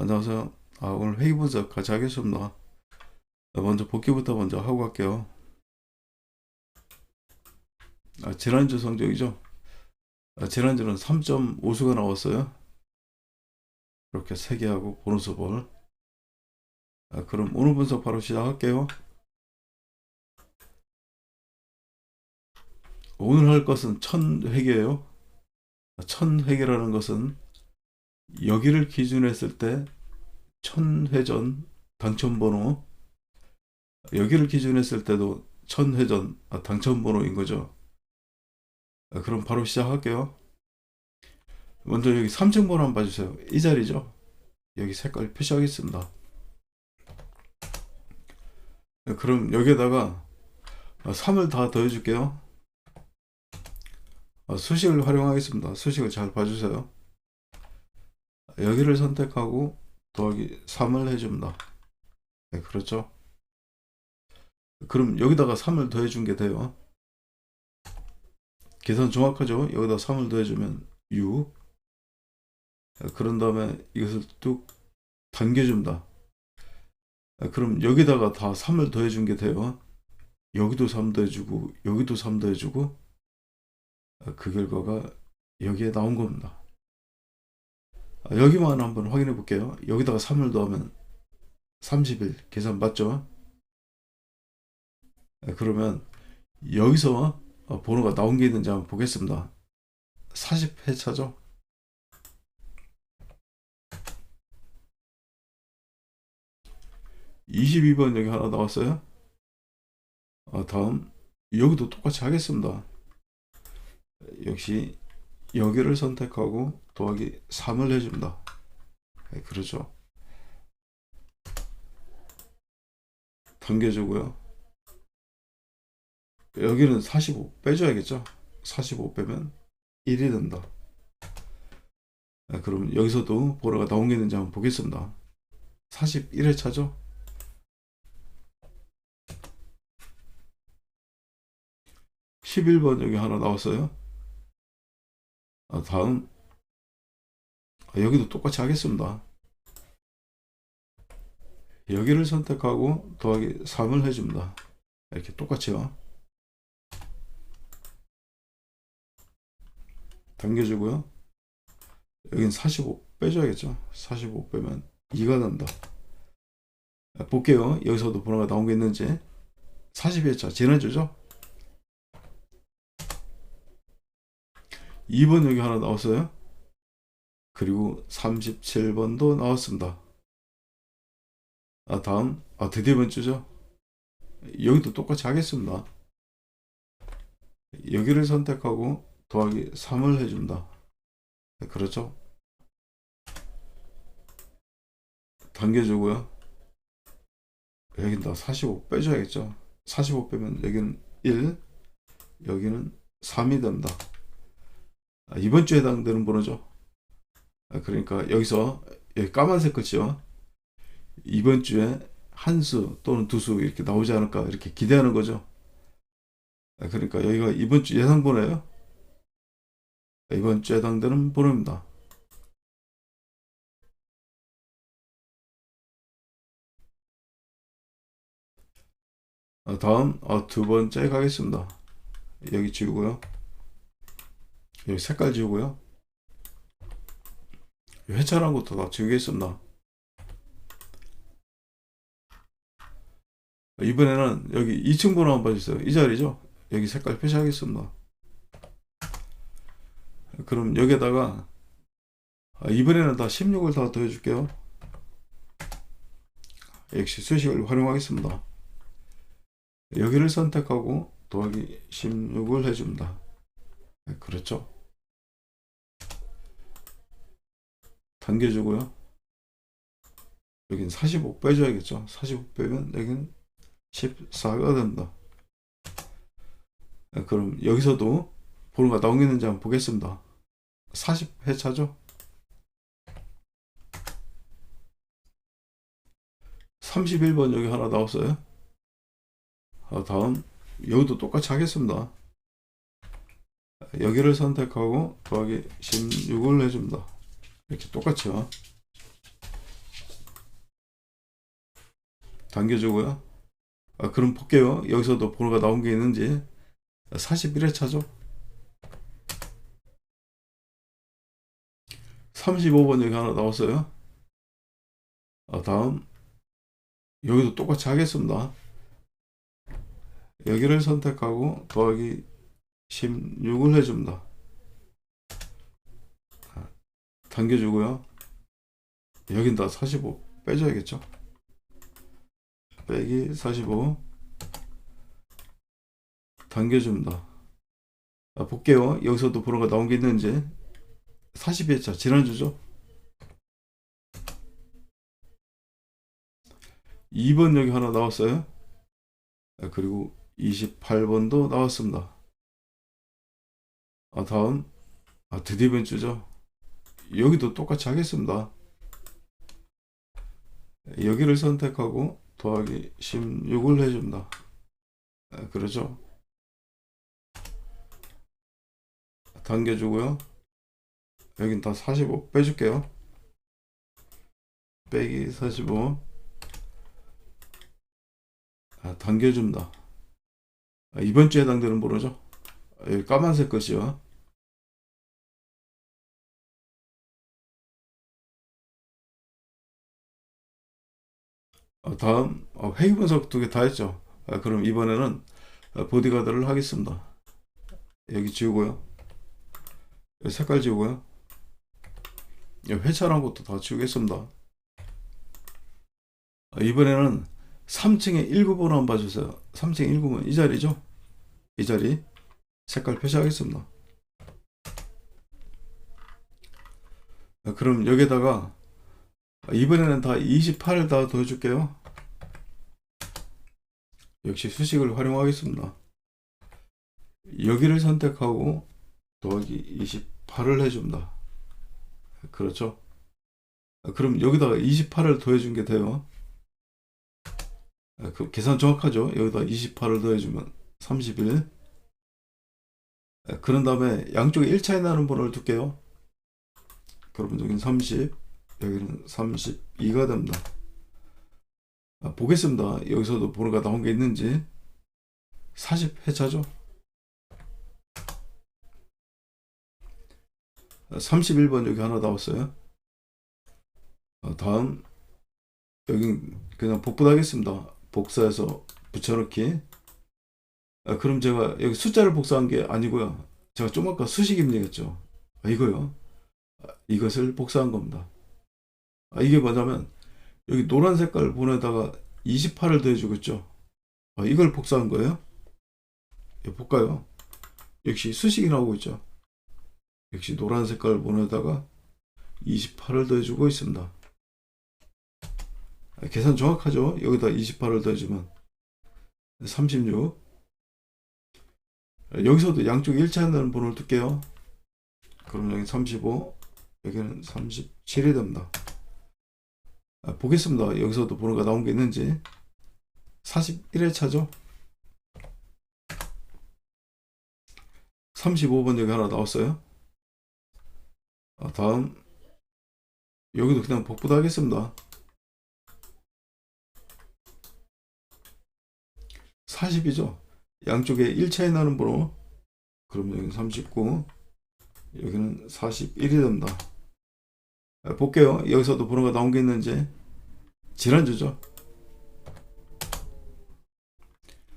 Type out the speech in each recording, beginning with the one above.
안녕하세요. 아, 오늘 회의 분석 같이 하겠습니다. 자, 먼저 복귀부터 먼저 하고 갈게요. 아, 지난주 성적이죠? 아, 지난주는 3.5수가 나왔어요. 이렇게 3개 하고 보너스 볼. 아, 그럼 오늘 분석 바로 시작할게요. 오늘 할 것은 1000회계예요. 1000회계라는 것은 여기를 기준으로 했을 때 1000회전 당첨번호 여기를 기준으로 했을 때도 1000회전 아, 당첨번호인 거죠. 아, 그럼 바로 시작할게요. 먼저 여기 3층 번호 한번 봐주세요. 이 자리죠. 여기 색깔 표시하겠습니다. 아, 그럼 여기에다가 3을 다 더해줄게요. 아, 수식을 활용하겠습니다. 수식을 잘 봐주세요. 여기를 선택하고 더하기 3을 해줍니다. 네, 그렇죠. 그럼 여기다가 3을 더해준 게 돼요. 계산 정확하죠? 여기다 3을 더해주면 6. 그런 다음에 이것을 뚝 당겨줍니다. 그럼 여기다가 다 3을 더해준 게 돼요. 여기도 3 더해주고, 여기도 3 더해주고, 그 결과가 여기에 나온 겁니다. 아, 여기만 한번 확인해 볼게요. 여기다가 3을 더하면 31 계산 맞죠? 네, 그러면 여기서 어, 번호가 나온 게 있는지 한번 보겠습니다. 40회차죠? (22번) 여기 하나 나왔어요 아, 다음 여기도 똑같이 하겠습니다 역시 여기를 선택하고 더하기 3을 해줍니다. 네, 그렇죠. 당겨주고요. 여기는 45 빼줘야겠죠. 45 빼면 1이 된다. 네, 그럼 여기서도 보라가 나온 게 있는지 한번 보겠습니다. 41회 차죠. (11번) 여기 하나 나왔어요 아, 다음 아, 여기도 똑같이 하겠습니다. 여기를 선택하고 더하기 3을 해줍니다. 이렇게 똑같이요. 당겨주고요. 여긴 45 빼줘야겠죠. 45 빼면 2가 난다. 볼게요. 여기서도 번호가 나온 게 있는지. 40회차 지난주죠. 2번 여기 하나 나왔어요. 그리고 37번도 나왔습니다. 아, 다음, 아, 드디어 이번 주죠? 여기도 똑같이 하겠습니다. 여기를 선택하고 더하기 3을 해준다. 네, 그렇죠? 당겨주고요. 여긴 다45 빼줘야겠죠? 45 빼면 여기는 1, 여기는 3이 된다. 아, 이번 주에 해당되는 번호죠. 아, 그러니까 여기서 여기 까만색 끝이요. 이번 주에 한 수 또는 두 수 이렇게 나오지 않을까 이렇게 기대하는 거죠. 아, 그러니까 여기가 이번 주 예상 번호예요. 이번 주에 해당되는 번호입니다. 다음 두 번째 가겠습니다. 여기 지우고요. 여기 색깔 지우고요. 회차란 것도 다 지우겠습니다. 이번에는 여기 2층 번호 한번 봐주세요. 이 자리죠? 여기 색깔 표시하겠습니다. 그럼 여기에다가 아, 이번에는 다 16을 다 더해줄게요. 역시 수식을 활용하겠습니다. 여기를 선택하고 더하기 16을 해줍니다. 네, 그렇죠. 당겨주고요. 여긴 45 빼줘야겠죠. 45 빼면 여기는 14가 된다. 네, 그럼 여기서도 번호가 나오겠는지 한번 보겠습니다. 40회차죠. 31번 여기 하나 나왔어요. 아, 다음 여기도 똑같이 하겠습니다. 여기를 선택하고 더하기 16을 해줍니다. 이렇게 똑같죠. 당겨주고요. 아, 그럼 볼게요. 여기서도 번호가 나온 게 있는지. 41회 차죠. 35번 여기 하나 나왔어요. 아, 다음. 여기도 똑같이 하겠습니다. 여기를 선택하고 더하기 16을 해줍니다. 아, 당겨주고요. 여긴 다 45 빼줘야겠죠. 빼기 45 당겨줍니다. 아, 볼게요. 여기서도 번호가 나온 게 있는지 42회차 지난주죠. 2번 여기 하나 나왔어요. 아, 그리고 28번도 나왔습니다. 아, 다음 아, 드디어 주죠. 여기도 똑같이 하겠습니다. 여기를 선택하고 더하기 16을 해줍니다. 아, 그렇죠. 당겨주고요. 여긴 다 45 빼줄게요. 빼기 45 아, 당겨줍니다. 아, 이번 주에 해당되는 번호죠. 아, 까만색 것이요. 다음 어, 회의 분석 두 개 다 했죠. 아, 그럼 이번에는 아, 보디가드를 하겠습니다. 여기 지우고요. 색깔 지우고요. 여기 회차란 것도 다 지우겠습니다. 아, 이번에는 3층에 1급으로 한번 봐주세요. 3층에 1급은 이 자리죠? 이 자리 색깔 표시하겠습니다. 아, 그럼 여기다가 아, 이번에는 다 28을 다 더해줄게요. 역시 수식을 활용하겠습니다. 여기를 선택하고 더하기 28을 해줍니다. 그렇죠? 아, 그럼 여기다가 28을 더해준 게 돼요. 아, 그 계산 정확하죠? 여기다 28을 더해주면 31. 아, 그런 다음에 양쪽에 1차이 나는 번호를 둘게요. 그러면 여기는 30, 여기는 32가 됩니다. 아, 보겠습니다. 여기서도 번호가 나온 게 있는지. 40회차죠? 31번 여기 하나 나왔어요. 아, 다음 여기 그냥 복붙하겠습니다. 복사해서 붙여넣기. 아, 그럼 제가 여기 숫자를 복사한 게 아니고요. 제가 좀 아까 수식 입력했죠. 아, 이거요. 아, 이것을 복사한 겁니다. 아, 이게 뭐냐면 여기 노란 색깔 보내다가 28을 더해주고 있죠. 아, 이걸 복사한 거예요. 예, 볼까요? 역시 수식이 나오고 있죠. 역시 노란 색깔 보내다가 28을 더해주고 있습니다. 아, 계산 정확하죠? 여기다 28을 더해주면 36. 아, 여기서도 양쪽 일치한다는 번호를 둘게요. 그럼 여기 35, 여기는 37이 됩니다. 아, 보겠습니다. 여기서도 번호가 나온 게 있는지. 41회 차죠? 35번 여기 하나 나왔어요. 아, 다음 여기도 그냥 복붙 하겠습니다. 40이죠. 양쪽에 1차이 나는 번호. 그럼 여기는 39, 여기는 41이 됩니다. 아, 볼게요. 여기서도 번호가 나온 게 있는지. 지난주죠.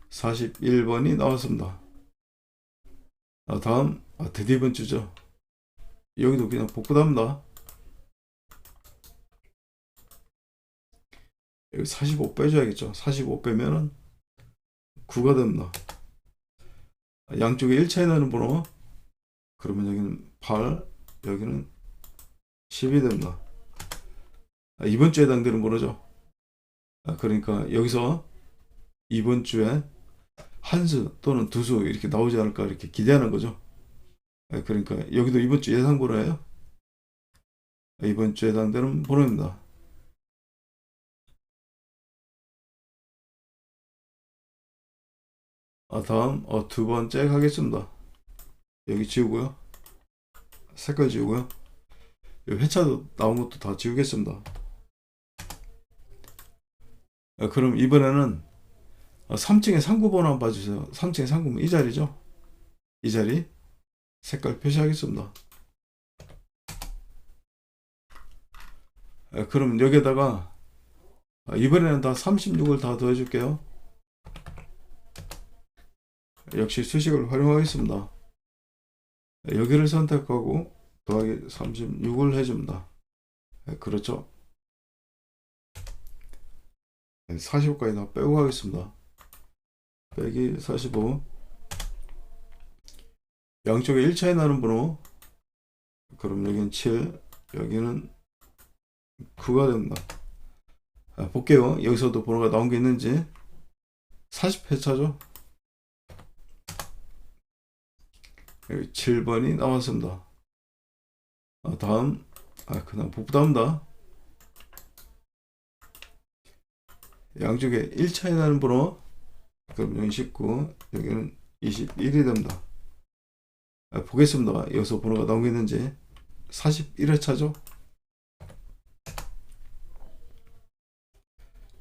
41번이 나왔습니다. 아, 다음, 아, 드디어 이번 주죠. 여기도 그냥 복붙합니다. 여기 45 빼줘야겠죠. 45 빼면은 9가 됩니다. 양쪽에 1차이 나는 번호. 그러면 여기는 8, 여기는 10이 됩니다. 아, 이번 주에 해당되는 번호죠. 아, 그러니까 여기서 이번 주에 한 수 또는 두 수 이렇게 나오지 않을까 이렇게 기대하는 거죠. 아, 그러니까 여기도 이번 주 예상 번호예요. 아, 이번 주에 해당되는 번호입니다. 아, 다음 어, 두 번째 가겠습니다. 여기 지우고요. 색깔 지우고요. 이 회차도 나온 것도 다 지우겠습니다. 어, 그럼 이번에는 3층의 상구번호 한번 봐주세요. 3층의 상구번 이 자리죠? 이 자리 색깔 표시하겠습니다. 어, 그럼 여기에다가 어, 이번에는 다 36을 다 더해줄게요. 역시 수식을 활용하겠습니다. 어, 여기를 선택하고 더하기 36을 해줍니다. 네, 그렇죠? 45까지 다 빼고 가겠습니다. 빼기 45 양쪽에 1차이 나는 번호 그럼 여기는 7 여기는 9가 됩니다. 아, 볼게요. 여기서도 번호가 나온 게 있는지 40회차죠. 여기 7번이 나왔습니다. 아, 다음 아, 그다음 복부답니다. 양쪽에 1차이 나는 번호 그럼 여기 19 여기는 21이 됩니다. 아, 보겠습니다. 여기서 번호가 있는지 41회차죠.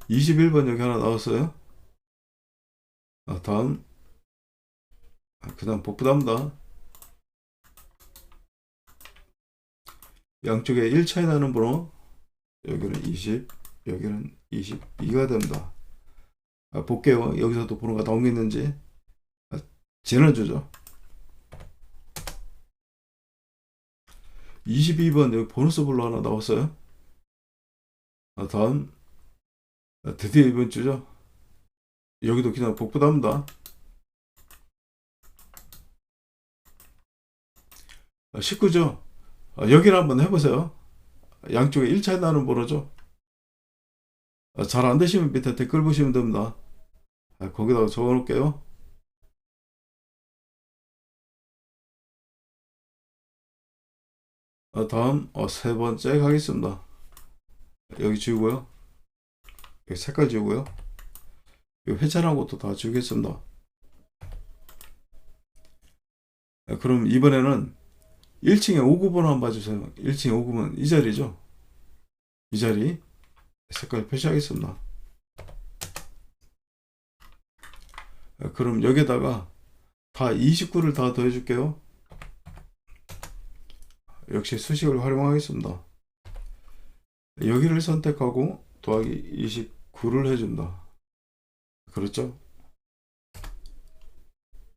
21번 여기 하나 나왔어요. 아, 다음 아, 그 다음 복부답니다. 양쪽에 1차이 나는 번호 여기는 20 여기는 22가 됩니다. 아, 볼게요. 여기서도 번호가 나온 게 있는지 아, 지난주죠. 22번 여기 보너스 블로 하나 나왔어요. 아, 다음 아, 드디어 이번 주죠. 여기도 그냥 복부답니다. 아, 19죠. 아, 여기를 한번 해보세요. 양쪽에 1차이 나는 번호죠. 아, 잘안 되시면 밑에 댓글 보시면 됩니다. 아, 거기다가 적어 놓을게요. 아, 다음 어, 세 번째 가겠습니다. 여기 지우고요. 여기 색깔 지우고요. 이 회차란 것도 다 지우겠습니다. 아, 그럼 이번에는 1층에 5구번 한번 봐주세요. 1층에 5구번 이 자리죠. 이 자리 색깔 표시하겠습니다. 아, 그럼 여기다가 다 29를 다 더해줄게요. 역시 수식을 활용하겠습니다. 여기를 선택하고 더하기 29를 해준다. 그렇죠?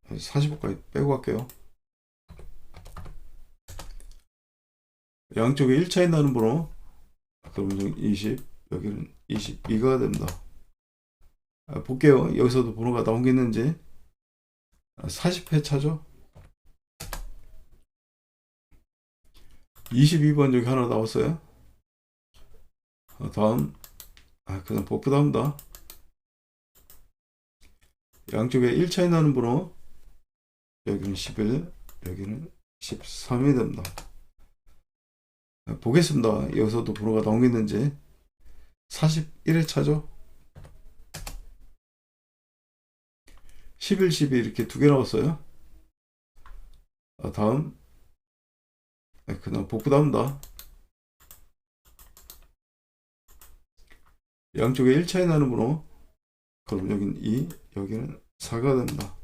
45까지 빼고 갈게요. 양쪽에 1차이 나는 번호 그러면 20 여기는 22가 됩니다. 아, 볼게요. 여기서도 번호가 나온 게 있는지 40회 차죠. 22번 여기 하나 나왔어요. 아, 다음 아, 그다음 복부답니다. 양쪽에 1차이 나는 번호 여기는 11 여기는 13이 됩니다. 아, 보겠습니다. 여기서도 번호가 나온 게 있는지 41회 차죠. 11, 12 이렇게 두 개 나왔어요. 아, 다음 네, 그다음 복부답니다. 양쪽에 1차이 나는 번호 그럼 여기는 2 여기는 4가 됩니다.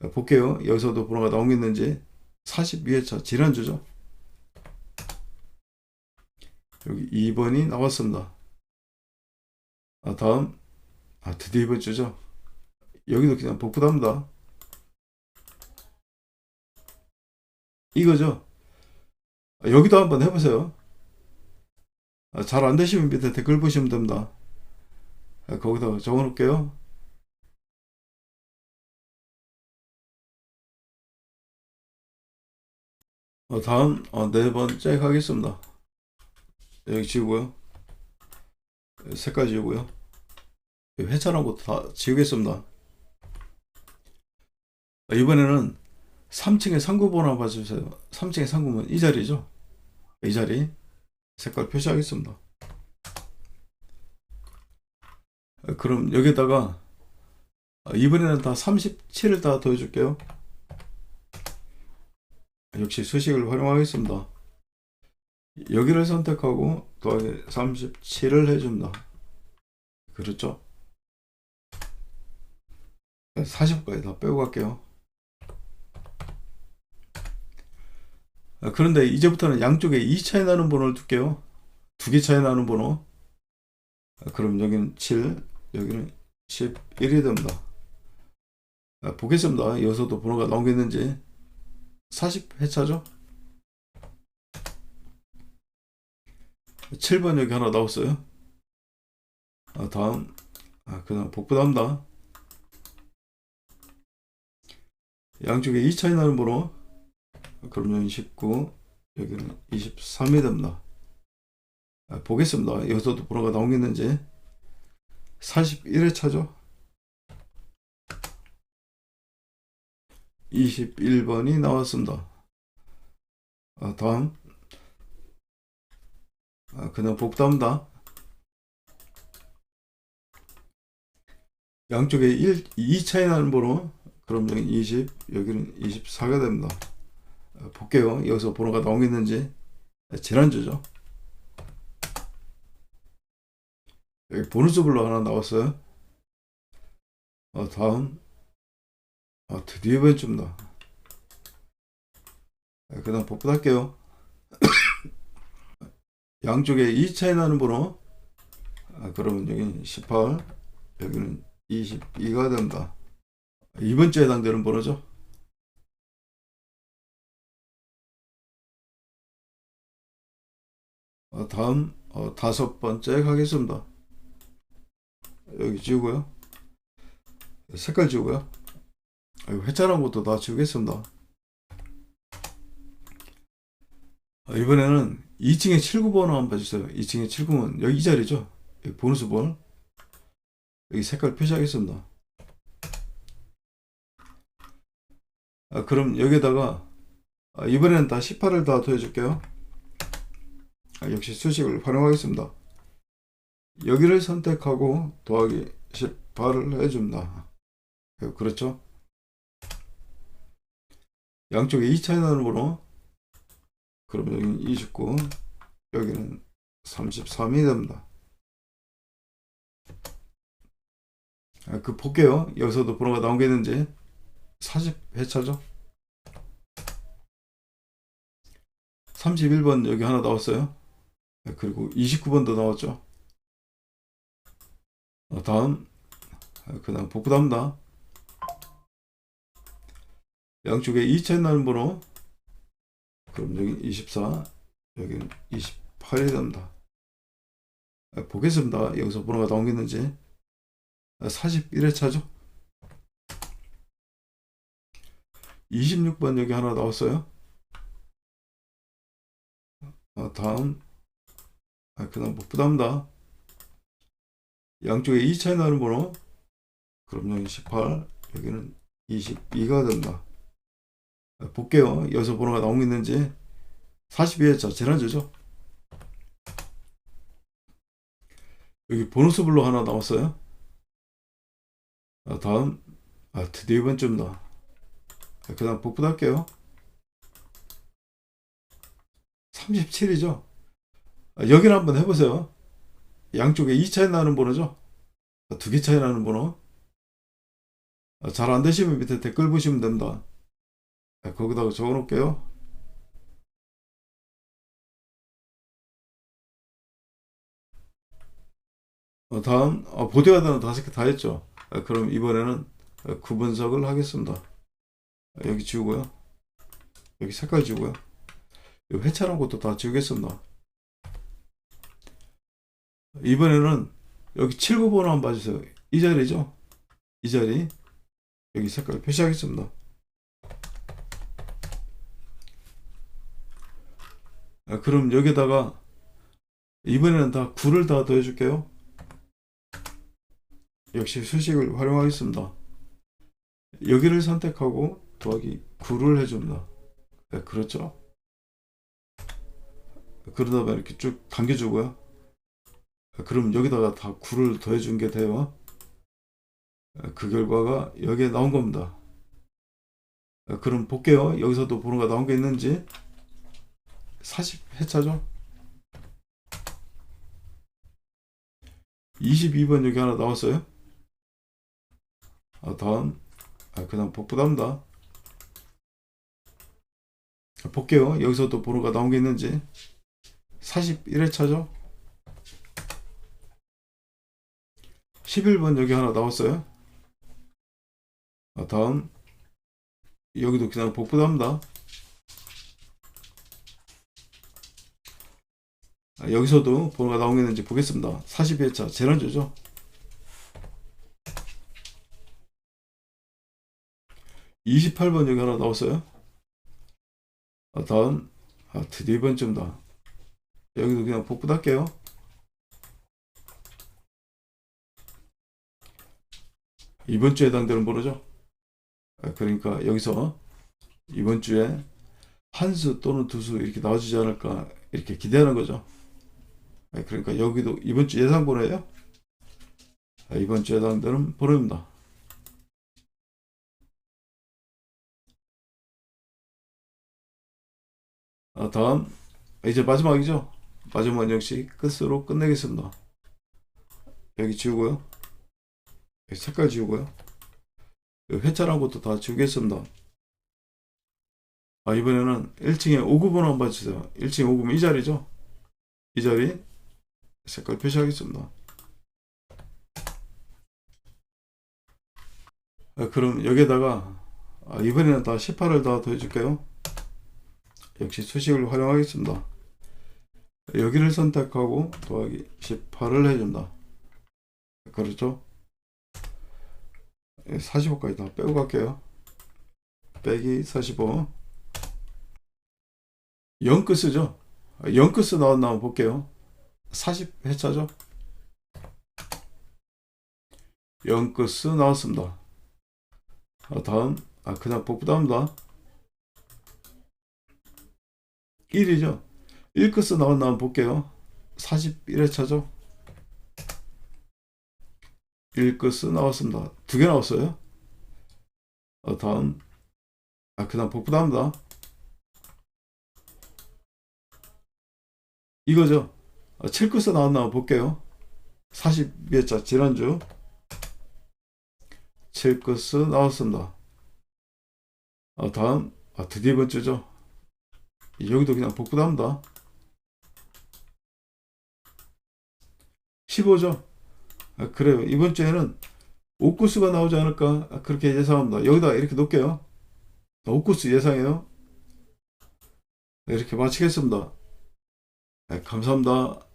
아, 볼게요. 여기서도 번호가 있는지 42회차 지난주죠. 여기 2번이 나왔습니다. 아, 다음 아, 드디어 이번 주죠. 여기도 그냥 복부답니다. 이거죠. 아, 여기도 한번 해보세요. 아, 잘 안 되시면 밑에 댓글 보시면 됩니다. 아, 거기다 적어 놓을게요. 어, 다음 어, 네 번째 가겠습니다. 여기 지우고요. 색깔 지우고요. 회차란 것도 다 지우겠습니다. 이번에는 3층의 상구번 한번 봐주세요. 3층의 상구번 이 자리죠. 이 자리 색깔 표시하겠습니다. 그럼 여기다가 이번에는 다 37을 다 더해줄게요. 역시 수식을 활용하겠습니다. 여기를 선택하고 더하기 37을 해줍니다. 그렇죠? 40까지 다 빼고 갈게요. 아, 그런데 이제부터는 양쪽에 2 차이 나는 번호를 둘게요. 두 개 차이 나는 번호. 아, 그럼 여기는 7, 여기는 11이 됩니다. 아, 보겠습니다. 여기서도 번호가 나오겠는지. 40회차죠? 7번 여기 하나 나왔어요. 아, 다음, 아, 그 다음 복부답니다. 양쪽에 2 차이 나는 번호. 그럼 여기 19, 여기는 23이 됩니다. 아, 보겠습니다. 여기서도 번호가 나오겠는지. 41회 차죠? 21번이 나왔습니다. 아, 다음. 아, 그냥 복답니다. 양쪽에 1, 2 차이 나는 번호. 그럼 여기 20, 여기는 24가 됩니다. 아, 볼게요. 여기서 번호가 나오겠는지. 아, 지난주죠. 여기 보너스블로 하나 나왔어요. 아, 다음. 아, 드디어 왼쪽입니다. 아, 그 다음 복붙할게요. 양쪽에 2 차이 나는 번호. 아, 그러면 여기는 18, 여기는 22가 됩니다. 이번 주에 해당되는 번호죠. 아, 다음 어, 다섯 번째 가겠습니다. 여기 지우고요. 색깔 지우고요. 아, 회차란 것도 다 지우겠습니다. 아, 이번에는 2층에 79번 한번 봐주세요. 2층에 79번 여기 이 자리죠. 여기 보너스 번 여기 색깔 표시하겠습니다. 아, 그럼 여기다가 아, 이번에는 다 18을 다 더해줄게요. 아, 역시 수식을 활용하겠습니다. 여기를 선택하고 더하기 18을 해줍니다. 예, 그렇죠? 양쪽에 2 차이 나는 번호 그러면 여기는 29 여기는 33이 됩니다. 아, 그 볼게요. 여기서도 번호가 나오겠는지 40회차죠? 31번 여기 하나 나왔어요. 아, 그리고 29번도 나왔죠. 어, 다음 아, 그 다음 복구답니다. 양쪽에 2차이 나는 번호 그럼 여기 24 여기는 28이 됩니다. 아, 보겠습니다. 여기서 번호가 나오겠는지 41회 차죠? 26번 여기 하나 나왔어요. 아, 다음 아, 그 다음 복부답니다. 양쪽에 2 차이 나는 번호 그럼 여기 18 여기는 22가 된다 아, 볼게요. 여기서 번호가 나오겠는지. 42회차 지난주죠? 여기 보너스 블록 하나 나왔어요. 아, 다음. 아 드디어 이번 주입니다. 아, 그 다음 복붙할게요. 37이죠? 아, 여기는 한번 해보세요. 양쪽에 2 차이 나는 번호죠? 두개 차이 나는 번호? 잘안 되시면 밑에 댓글 보시면 됩니다. 거기다가 적어 놓을게요. 어, 다음 어, 보디가드는 다섯 개 다 했죠. 아, 그럼 이번에는 구분석을 하겠습니다. 여기 지우고요. 여기 색깔 지우고요. 회차란 것도 다 지우겠습니다. 이번에는 여기 79번호 한번 봐주세요. 이 자리죠? 이 자리. 여기 색깔 표시하겠습니다. 그럼 여기다가 이번에는 다 9를 다 더해 줄게요. 역시 수식을 활용하겠습니다. 여기를 선택하고 더하기 9를 해줍니다. 네, 그렇죠? 그러다 보면 이렇게 쭉 당겨주고요. 그럼 여기다가 다 9를 더해준 게 돼요. 그 결과가 여기에 나온 겁니다. 그럼 볼게요. 여기서도 번호가 나온 게 있는지 40회차죠. 22번 여기 하나 나왔어요. 아, 다음 아, 그 다음 복부답니다. 볼게요. 여기서 또 번호가 나온 게 있는지. 41회차죠? 11번 여기 하나 나왔어요. 아, 다음. 여기도 그냥 복부답니다. 여기서도 번호가 있는지 보겠습니다. 42회차 재난주죠? (28번) 여기 하나 나왔어요? 아, 다음. 아 드디어 이번쯤다. 여기도 그냥 복부 할게요. 이번 주에 해당되는 번호죠? 아, 그러니까 여기서 이번 주에 한 수 또는 두 수 이렇게 나와주지 않을까 이렇게 기대하는 거죠. 아, 그러니까 여기도 이번 주 예상 아, 이번 주에 해당되는 번호입니다 아, 다음 이제 마지막이죠. 마지막 역시 끝으로 끝내겠습니다. 여기 지우고요. 여기 색깔 지우고요. 회차란 것도 다 지우겠습니다. 아, 이번에는 1층에 5구번 한번 주세요. 1층에 5구면 이 자리죠. 이 자리 색깔 표시하겠습니다. 아, 그럼 여기에다가 아, 이번에는 다 18을 다 더해줄게요. 역시 수식을 활용하겠습니다. 여기를 선택하고 더하기 18을 해준다. 그렇죠? 45까지 다 빼고 갈게요. 빼기 45. 0끝이죠? 0끝 나왔나 한번 볼게요. 40회차죠? 0끝 나왔습니다. 아, 다음, 아, 그냥 복부답니다. 1이죠. 1끝스 나왔나 한번 볼게요. 41회차죠. 1끝스 나왔습니다. 두 개 나왔어요. 어, 다음. 아, 그 다음 복부답니다. 이거죠. 아, 7끝스 나왔나 볼게요. 42회차 지난주. 7끝스 나왔습니다. 아, 다음. 아, 드디어 이번 주죠. 여기도 그냥 복부답니다. 15죠. 아, 그래요. 이번 주에는 옥구수가 나오지 않을까 아, 그렇게 예상합니다. 여기다 이렇게 놓을게요. 옥구수 예상해요. 이렇게 마치겠습니다. 네, 감사합니다.